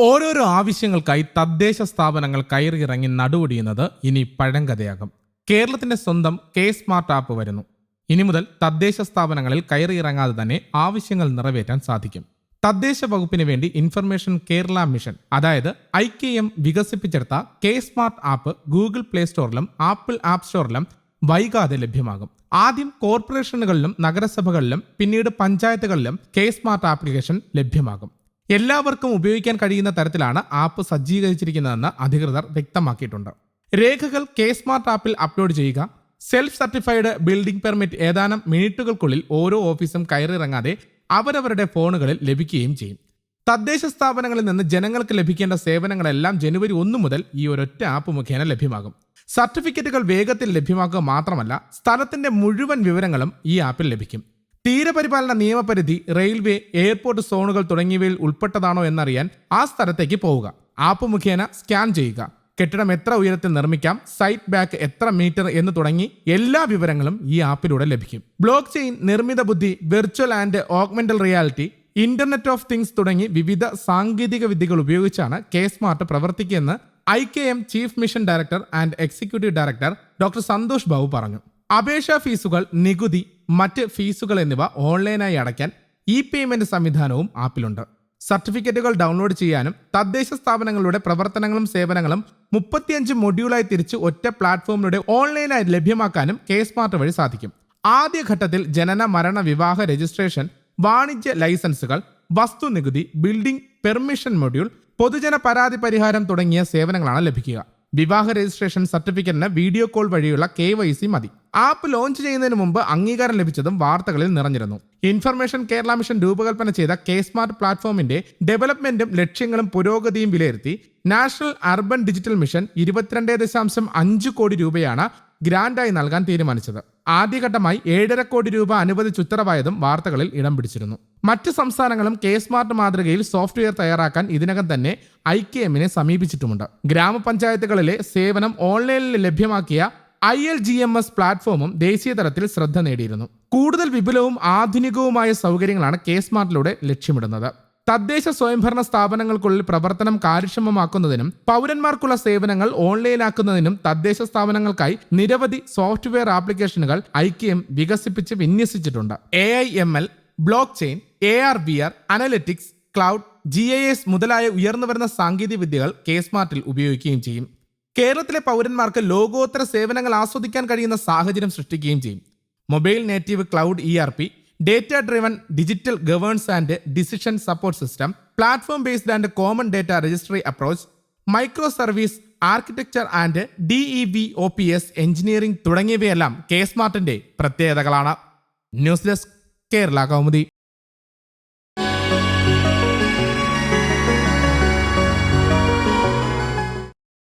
ഓരോരോ ആവശ്യങ്ങൾക്കായി തദ്ദേശ സ്ഥാപനങ്ങൾ കയറിയിറങ്ങി നടുവൊടിയുന്നത് ഇനി പഴങ്കഥയാകും. കേരളത്തിന്റെ സ്വന്തം കെ സ്മാർട്ട് ആപ്പ് വരുന്നു. ഇനി മുതൽ തദ്ദേശ സ്ഥാപനങ്ങളിൽ കയറിയിറങ്ങാതെ തന്നെ ആവശ്യങ്ങൾ നിറവേറ്റാൻ സാധിക്കും. തദ്ദേശ വകുപ്പിന് വേണ്ടി ഇൻഫർമേഷൻ കേരള മിഷൻ അതായത് ഐ കെ എം വികസിപ്പിച്ചെടുത്ത K smart app Google play സ്റ്റോറിലും Apple app സ്റ്റോറിലും വൈകാതെ ലഭ്യമാകും. ആദ്യം കോർപ്പറേഷനുകളിലും നഗരസഭകളിലും പിന്നീട് പഞ്ചായത്തുകളിലും കെ സ്മാർട്ട് ആപ്ലിക്കേഷൻ ലഭ്യമാകും. എല്ലാവർക്കും ഉപയോഗിക്കാൻ കഴിയുന്ന തരത്തിലാണ് ആപ്പ് സജ്ജീകരിച്ചിരിക്കുന്നതെന്ന് അധികൃതർ വ്യക്തമാക്കിയിട്ടുണ്ട്. രേഖകൾ കെ സ്മാർട്ട് ആപ്പിൽ അപ്ലോഡ് ചെയ്യുക സെൽഫ് സർട്ടിഫൈഡ് ബിൽഡിംഗ് പെർമിറ്റ് ഏതാനും മിനിറ്റുകൾക്കുള്ളിൽ ഓരോ ഓഫീസും കയറിറങ്ങാതെ അവരവരുടെ ഫോണുകളിൽ ലഭിക്കുകയും ചെയ്യും. തദ്ദേശ സ്ഥാപനങ്ങളിൽ നിന്ന് ജനങ്ങൾക്ക് ലഭിക്കേണ്ട സേവനങ്ങളെല്ലാം ജനുവരി ഒന്ന് മുതൽ ഈ ഒരൊറ്റ ആപ്പ് മുഖേന ലഭ്യമാകും. സർട്ടിഫിക്കറ്റുകൾ വേഗത്തിൽ ലഭ്യമാക്കുക മാത്രമല്ല സ്ഥലത്തിന്റെ മുഴുവൻ വിവരങ്ങളും ഈ ആപ്പിൽ ലഭിക്കും. തീരപരിപാലന നിയമപരിധി റെയിൽവേ എയർപോർട്ട് സോണുകൾ തുടങ്ങിയവയിൽ ഉൾപ്പെട്ടതാണോ എന്നറിയാൻ ആ സ്ഥലത്തേക്ക് പോവുക. ആപ്പ് മുഖേന സ്കാൻ ചെയ്യുക. കെട്ടിടം എത്ര ഉയരത്തിൽ നിർമ്മിക്കാം സൈറ്റ് ബാക്ക് എത്ര മീറ്റർ എന്ന് തുടങ്ങി എല്ലാ വിവരങ്ങളും ഈ ആപ്പിലൂടെ ലഭിക്കും. ബ്ലോക്ക് ചെയിൻ നിർമ്മിത ബുദ്ധി virtual and augmented reality internet of things തുടങ്ങി വിവിധ സാങ്കേതിക വിദ്യകൾ ഉപയോഗിച്ചാണ് K smart പ്രവർത്തിക്കുകയെന്ന് I K M chief mission director and executive director doctor Santhosh Babu പറഞ്ഞു. അപേക്ഷാ ഫീസുകൾ നികുതി മറ്റ് ഫീസുകൾ എന്നിവ ഓൺലൈനായി അടയ്ക്കാൻ ഇ പേയ്മെന്റ് സംവിധാനവും ആപ്പിലുണ്ട്. സർട്ടിഫിക്കറ്റുകൾ ഡൗൺലോഡ് ചെയ്യാനും തദ്ദേശ സ്ഥാപനങ്ങളുടെ പ്രവർത്തനങ്ങളും സേവനങ്ങളും മുപ്പത്തിയഞ്ച് മൊഡ്യൂളായി തിരിച്ച് ഒറ്റ പ്ലാറ്റ്ഫോമിലൂടെ ഓൺലൈനായി ലഭ്യമാക്കാനും കെ സ്മാർട്ട് വഴി സാധിക്കും. ആദ്യഘട്ടത്തിൽ ജനന മരണ വിവാഹ രജിസ്ട്രേഷൻ വാണിജ്യ ലൈസൻസുകൾ വസ്തുനികുതി ബിൽഡിംഗ് പെർമിഷൻ മൊഡ്യൂൾ പൊതുജന പരാതി പരിഹാരം തുടങ്ങിയ സേവനങ്ങളാണ് ലഭിക്കുക. വിവാഹ രജിസ്ട്രേഷൻ സർട്ടിഫിക്കറ്റിന് വീഡിയോ കോൾ വഴിയുള്ള കെ വൈ സി മതി. ആപ്പ് ലോഞ്ച് ചെയ്യുന്നതിന് മുമ്പ് അംഗീകാരം ലഭിച്ചതും വാർത്തകളിൽ നിറഞ്ഞിരുന്നു. ഇൻഫർമേഷൻ കേരള മിഷൻ രൂപകൽപ്പന ചെയ്ത കെ സ്മാർട്ട് പ്ലാറ്റ്ഫോമിന്റെ ഡെവലപ്മെന്റും ലക്ഷ്യങ്ങളും പുരോഗതിയും വിലയിരുത്തി നാഷണൽ അർബൻ ഡിജിറ്റൽ മിഷൻ ഇരുപത്തിരണ്ട് ദശാംശം അഞ്ച് കോടി രൂപയാണ് ഗ്രാന്റായി നൽകാൻ തീരുമാനിച്ചത്. ആദ്യഘട്ടമായി ഏഴര കോടി രൂപ അനുവദിച്ച് ഉത്തരവായതും വാർത്തകളിൽ ഇടം പിടിച്ചിരുന്നു. മറ്റ് സംസ്ഥാനങ്ങളും കെ സ്മാർട്ട് മാതൃകയിൽ സോഫ്റ്റ്വെയർ തയ്യാറാക്കാൻ ഇതിനകം തന്നെ ഐ കെ എമ്മിനെ സമീപിച്ചിട്ടുമുണ്ട്. ഗ്രാമപഞ്ചായത്തുകളിലെ സേവനം ഓൺലൈനിൽ ലഭ്യമാക്കിയ I L G M S പ്ലാറ്റ്ഫോമും ദേശീയ തലത്തിൽ ശ്രദ്ധ നേടിയിരുന്നു. കൂടുതൽ വിപുലവും ആധുനികവുമായ സൗകര്യങ്ങളാണ് കെ സ്മാർട്ടിലൂടെ ലക്ഷ്യമിടുന്നത്. തദ്ദേശ സ്വയംഭരണ സ്ഥാപനങ്ങൾക്കുള്ളിൽ പ്രവർത്തനം കാര്യക്ഷമമാക്കുന്നതിനും പൗരന്മാർക്കുള്ള സേവനങ്ങൾ ഓൺലൈനാക്കുന്നതിനും തദ്ദേശ സ്ഥാപനങ്ങൾക്കായി നിരവധി സോഫ്റ്റ്വെയർ ആപ്ലിക്കേഷനുകൾ ഐക്യം വികസിപ്പിച്ച് വിന്യസിച്ചിട്ടുണ്ട്. A I M L block chain A R B R analytics cloud G I S മുതലായ ഉയർന്നുവരുന്ന സാങ്കേതിക വിദ്യകൾ കേസ്മാർട്ടിൽ ഉപയോഗിക്കുകയും ചെയ്യും. കേരളത്തിലെ പൗരന്മാർക്ക് ലോകോത്തര സേവനങ്ങൾ ആസ്വദിക്കാൻ കഴിയുന്ന സാഹചര്യം സൃഷ്ടിക്കുകയും ചെയ്യും. Mobile native cloud E R P data driven digital governance and decision support system platform based and common data registry approach micro service architecture and D E B O P S engineering തുടങ്ങിയവയെല്ലാം K സ്മാർട്ടിന്റെ പ്രത്യേകതകളാണ്. News desk Kerala Kaumudi